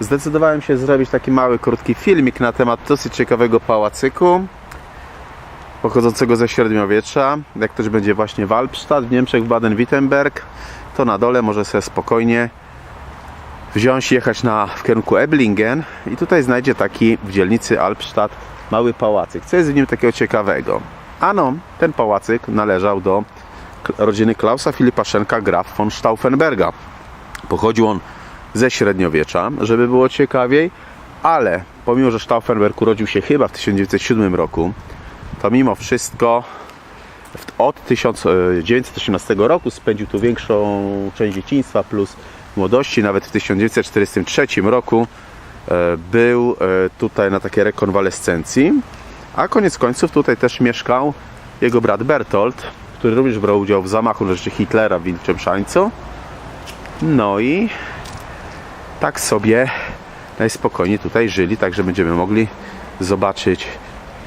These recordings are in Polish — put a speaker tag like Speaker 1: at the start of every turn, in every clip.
Speaker 1: zdecydowałem się zrobić taki mały, krótki filmik na temat dosyć ciekawego pałacyku pochodzącego ze średniowiecza. Jak ktoś będzie właśnie w Alpstadt, w Niemczech, w Baden-Württemberg, to na dole może sobie spokojnie wziąć jechać na, w kierunku Eblingen i tutaj znajdzie taki w dzielnicy Alpstadt mały pałacyk. Co jest w nim takiego ciekawego? Ano, ten pałacyk należał do rodziny Klausa Filipa Schenka Graf von Stauffenberga. Pochodził on ze średniowiecza, żeby było ciekawiej, ale pomimo, że Stauffenberg urodził się chyba w 1907 roku, to mimo wszystko od 1918 roku spędził tu większą część dzieciństwa plus młodości. Nawet w 1943 roku e, był e, tutaj na takiej rekonwalescencji, a koniec końców tutaj też mieszkał jego brat Bertolt, który również brał udział w zamachu na rzeczy Hitlera w Wilczym Szańcu. No i tak sobie najspokojniej tutaj żyli, także będziemy mogli zobaczyć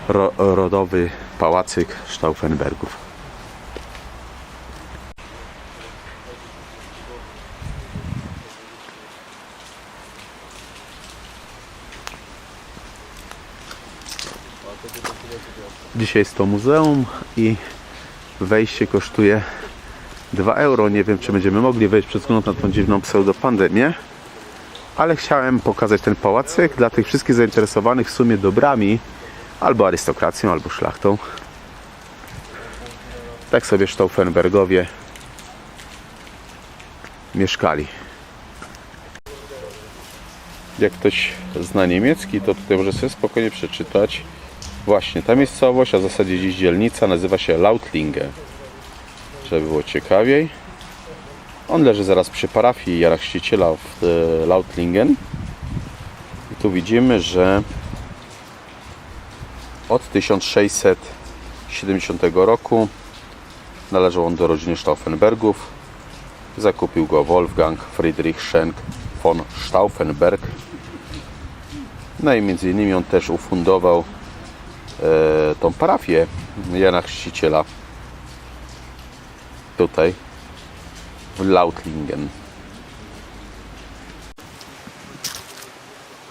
Speaker 1: ro, rodowy pałacyk Stauffenbergów. Dzisiaj jest to muzeum i wejście kosztuje 2 euro. Nie wiem, czy będziemy mogli wejść przez względu na tą dziwną pseudopandemię. Ale chciałem pokazać ten pałacyk dla tych wszystkich zainteresowanych w sumie dobrami albo arystokracją, albo szlachtą. Tak sobie Stauffenbergowie mieszkali. Jak ktoś zna niemiecki, to tutaj może sobie spokojnie przeczytać. Właśnie ta miejscowość, a w zasadzie dziś dzielnica, nazywa się Lautlinge. Żeby było ciekawiej. On leży zaraz przy parafii Jana Chrzciciela w e, Lautlingen. I tu widzimy, że od 1670 roku należał on do rodziny Stauffenbergów. Zakupił go Wolfgang Friedrich Schenk von Stauffenberg. No i między innymi on też ufundował e, tą parafię Jana Chrzciciela tutaj w Lautlingen.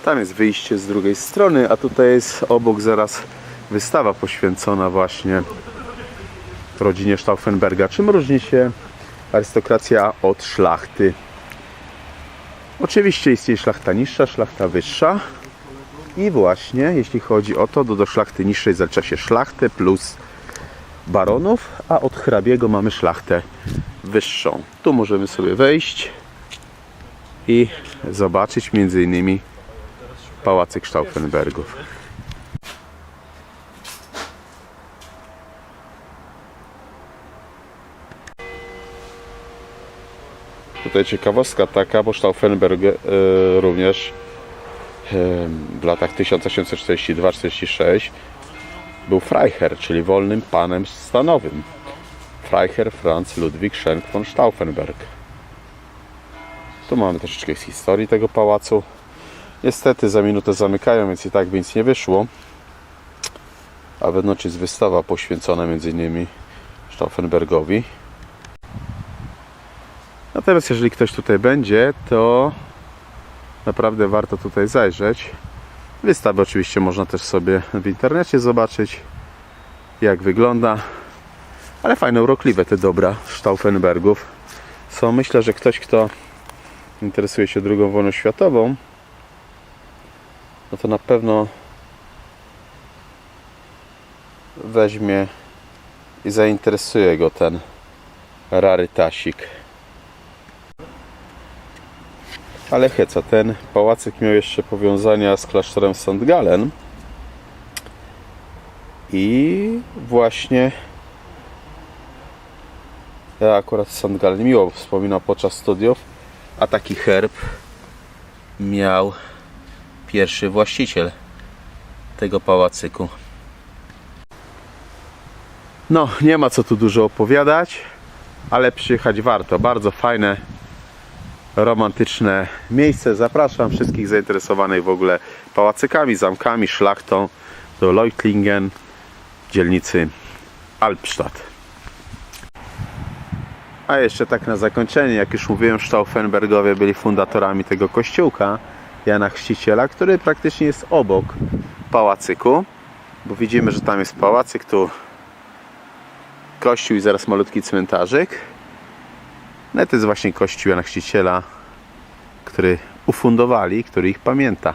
Speaker 1: Tam jest wyjście z drugiej strony, a tutaj jest obok zaraz wystawa poświęcona właśnie rodzinie Stauffenberga. Czym różni się arystokracja od szlachty? Oczywiście istnieje szlachta niższa, szlachta wyższa. I właśnie, jeśli chodzi o to, to do szlachty niższej zalicza się szlachtę plus baronów, a od hrabiego mamy szlachtę wyższą. Tu możemy sobie wejść i zobaczyć między innymi pałacyk Stauffenbergów. Tutaj ciekawostka taka, bo Stauffenberg e, również e, w latach 1842-46 był Freiherr, czyli wolnym panem stanowym. Freiherr Franz Ludwig Schenk von Stauffenberg. Tu mamy troszeczkę z historii tego pałacu. Niestety za minutę zamykają, więc i tak by nic nie wyszło. A wewnątrz jest wystawa poświęcona m.in. Stauffenbergowi. Natomiast jeżeli ktoś tutaj będzie, to naprawdę warto tutaj zajrzeć. Wystawę oczywiście można też sobie w internecie zobaczyć, jak wygląda. Ale fajne, urokliwe te dobra Stauffenbergów są. Myślę, że ktoś, kto interesuje się II wojną światową, no to na pewno weźmie i zainteresuje go ten rarytasik. Ale heca, ten pałacyk miał jeszcze powiązania z klasztorem St. Gallen i właśnie ja akurat. Gallen miło wspominał podczas studiów, a taki herb miał pierwszy właściciel tego pałacyku. No, nie ma co tu dużo opowiadać, ale przyjechać warto. Bardzo fajne, romantyczne miejsce. Zapraszam wszystkich zainteresowanych w ogóle pałacykami, zamkami, szlachtą do Leutlingen, dzielnicy Alpstadt. A jeszcze tak na zakończenie, jak już mówiłem, Stauffenbergowie byli fundatorami tego kościółka, Jana Chrzciciela, który praktycznie jest obok pałacyku, bo widzimy, że tam jest pałacyk, tu kościół i zaraz malutki cmentarzyk. No i to jest właśnie kościół Jana Chrzciciela, który ufundowali, który ich pamięta.